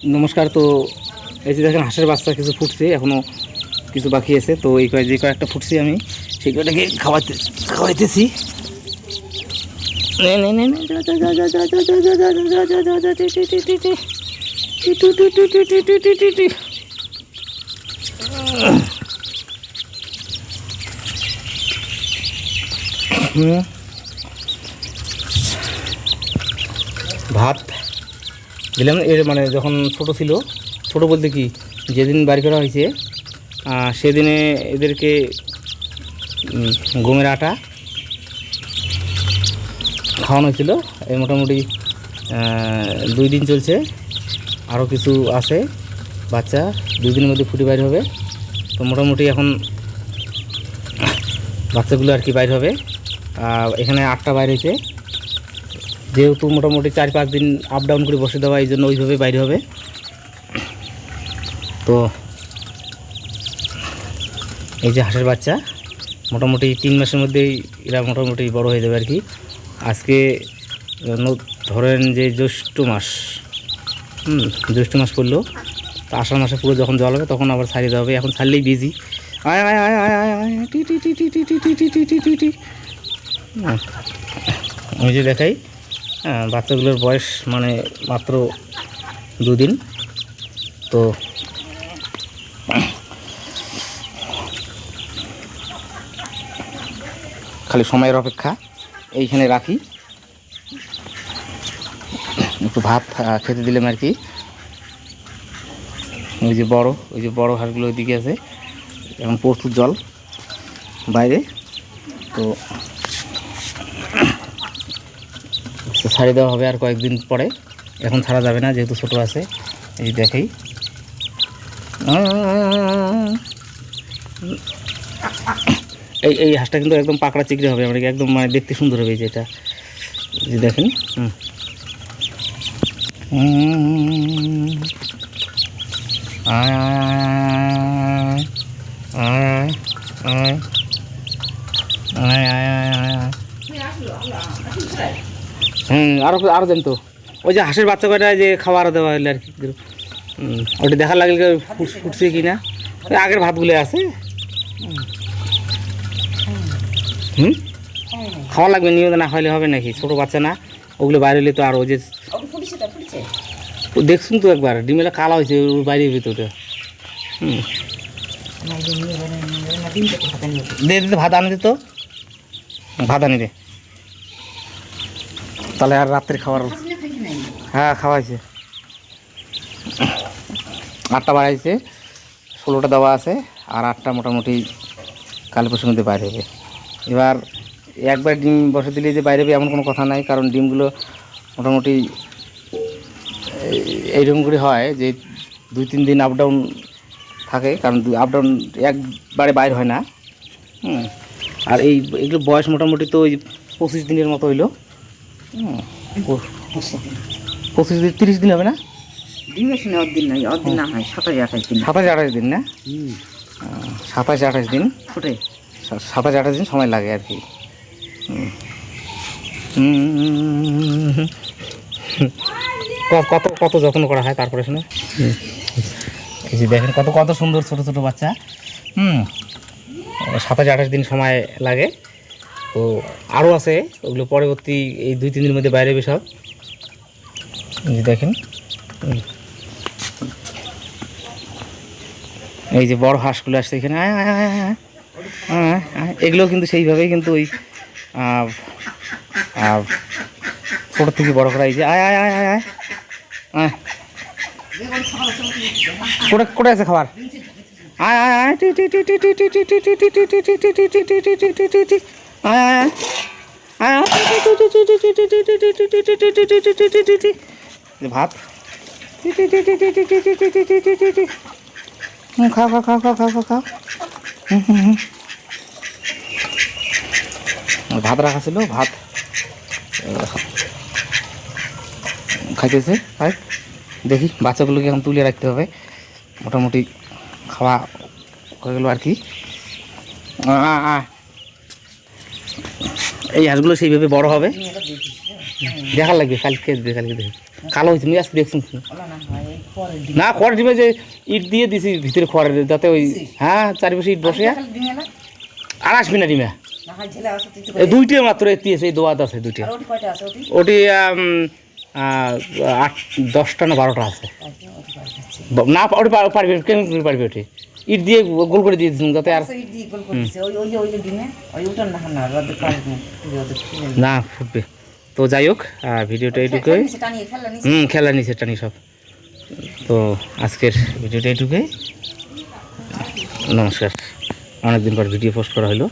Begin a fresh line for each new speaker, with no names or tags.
নমস্কার তো এই যে দেখেন হাঁসের বাচ্চা কিছু ফুটছে এখনও কিছু বাকি আছে তো এই কয়েক যে কয়েকটা ফুটছি আমি সেই কয়টাকে খাওয়াতে খাওয়াইতেছি ভাত দিলাম এর মানে যখন ছোট ছিল, ছোট বলতে কি, যেদিন বাড়ি করা হয়েছে সেদিনে এদেরকে গমের আটা খাওয়ানো হয়েছিল। এই মোটামুটি দুই দিন চলছে। আরও কিছু আছে, বাচ্চা, দুই দিনের মধ্যে ফুটে বাইর হবে। তো মোটামুটি এখন বাচ্চাগুলো আর কি বাইর হবে। এখানে আটটা বাইর হয়েছে। যেহেতু মোটামুটি চার পাঁচ দিন আপ ডাউন করে বসে দেওয়া এই জন্য ওইভাবে বাইরে হবে তো এই যে হাঁসের বাচ্চা মোটামুটি তিন মাসের মধ্যেই এরা মোটামুটি বড় হয়ে যাবে আর কি আজকে ধরেন যে জ্যৈষ্ঠ মাস হুম জ্যৈষ্ঠ মাস পড়ল তো আষাঢ় মাসে পুরো যখন জল হবে তখন আবার ছাড়িয়ে দেওয়া হবে এখন ছাড়লেই বিজি আয় আয় আয় আয় আয় আয় টি টি টি টি টি টি টি টি টি টি টি টি। ওই যে দেখাই হ্যাঁ বাচ্চাগুলোর বয়স মানে মাত্র দুদিন। তো খালি সময়ের অপেক্ষা, এইখানে রাখি। একটু ভাত খেতে দিলাম আর কি। ওই যে বড়, ওই যে বড় হাঁসগুলো ওইদিকে আছে এখন প্রস্তুত জল বাইরে। তো তো ছাড়িয়ে দেওয়া হবে আর কয়েকদিন পরে। এখন ছাড়া যাবে না যেহেতু ছোটো আছে। এই দেখাই। এই এই হাঁসটা কিন্তু একদম পাকড়া চিকড়ে হবে মানে একদম মানে দেখতে সুন্দর হবে এই যে দেখেন হুম। হুম। আয়, আয়, আয়, আয়, আয়, আয়, আয়, আয়। হুম আরও আরও দেন তো। ওই যে হাঁসের বাচ্চা কয়টা যে খাবার দেওয়া হলে আর কি হুম, ওটা দেখা লাগলে ফুটছে কি না? আগের ভাতগুলো আছে। হুম? খাওয়া লাগবে নিয়মিত না খাইলে হবে নাকি? ছোটো বাচ্চা না ওগুলো বাইরে হলে তো আর ওই যে ও দেখছুন তো একবার ডিমেলা কালা হয়েছে ওর বাইরে ভিতরে হুম। দে দে ভাত আনে দে তো। ভাত আনি দে। তাহলে আর রাত্রে খাবার হ্যাঁ খাওয়াইছে। আটটা বাড়াইছে, ষোলোটা দেওয়া আছে, আর আটটা মোটামুটি কালী পরশুর মধ্যে বাইরে হবে। এবার একবার ডিম বসে দিলে যে বাইরে হবে এমন কোনো কথা নাই, কারণ ডিমগুলো মোটামুটি এই- এইরকম করে হয় যে দুই, তিন দিন আপ ডাউন থাকে, কারণ আপ ডাউন একবারে বাইর হয় না। আর এই এগুলো বয়স মোটামুটি তো ওই পঁচিশ দিনের মতো হইল। পঁচিশ দিন তিরিশ দিন হবে না?
হয় সাতাশ আঠাশ দিন।
সাতাশ আঠাশ দিন না? সাতাশ আঠাশ দিন?
ফুটে
সাতাশ আঠাশ দিন সময় লাগে আর। ক- কত কত যত্ন করা হয় তারপরে শুনে। এই যে দেখেন কত কত সুন্দর ছোট ছোট বাচ্চা। হুম। সাতাশ আঠাশ দিন সময় লাগে। তো আরও আছে ওগুলো পরবর্তী এই দুই তিন দিনের মধ্যে বাইরে সব দেখেন। এই যে বড় হাঁসগুলো আসছে এখানে। এগুলো কিন্তু সেইভাবেই কিন্তু ওই ছোটো থেকে বড় করা এই যে আয় আয় আয় আয় আয় আয় কোটে কোটে আছে খাবার আয় আয় আয় টি টি টি টি টি টি টি টি টি টি টি টি টি টি টি টি টি টি হ্যাঁ ভাব হুম, খাও খাও খাও খাও খাও খাও খাও। হুম হুম ভাত রাখাছিল ভাত। খাইতেছে ভাই দেখি, বাচ্চাগুলোকে এখন তুলে রাখতে হবে। মোটামুটি খাওয়া হয়ে গেলো আর কি। আ এই হাঁসগুলো সেইভাবে বড় হবে। দেখা লাগবে কালকে কালকে দেখে। কালো হয়েছে তুমি আজকে
না
খড় দিবে যে ইট দিয়ে দিছি ভিতরে খড়ের যাতে ওই হ্যাঁ চারিপাশে ইট বসে। আর আসবি না ডিমা? দুইটা মাত্র এতিয়েছে এই দোয়াত আছে দুইটা।
ওটি
আট দশটা না বারোটা আছে।
আচ্ছা,
না ওটি পারবে কেমন পারবে ওটি? ইট দিয়ে গোল করে দিয়ে দিচ্ছেন যাতে আর
আচ্ছা, ইট দিয়ে গোল করে দিছে। ওই ওই ওই যে ডিমে ওই উঠান না না রোদে পারবে না
না ফুটবে। তো যাই হোক আর ভিডিওটা এইটুকুই।
ফেললা নিচে
হুম খেলা নিচে টানি সব। তো আজকের ভিডিওটা এইটুকুই। নমস্কার। অনেকদিন পর ভিডিও পোস্ট করা হলো।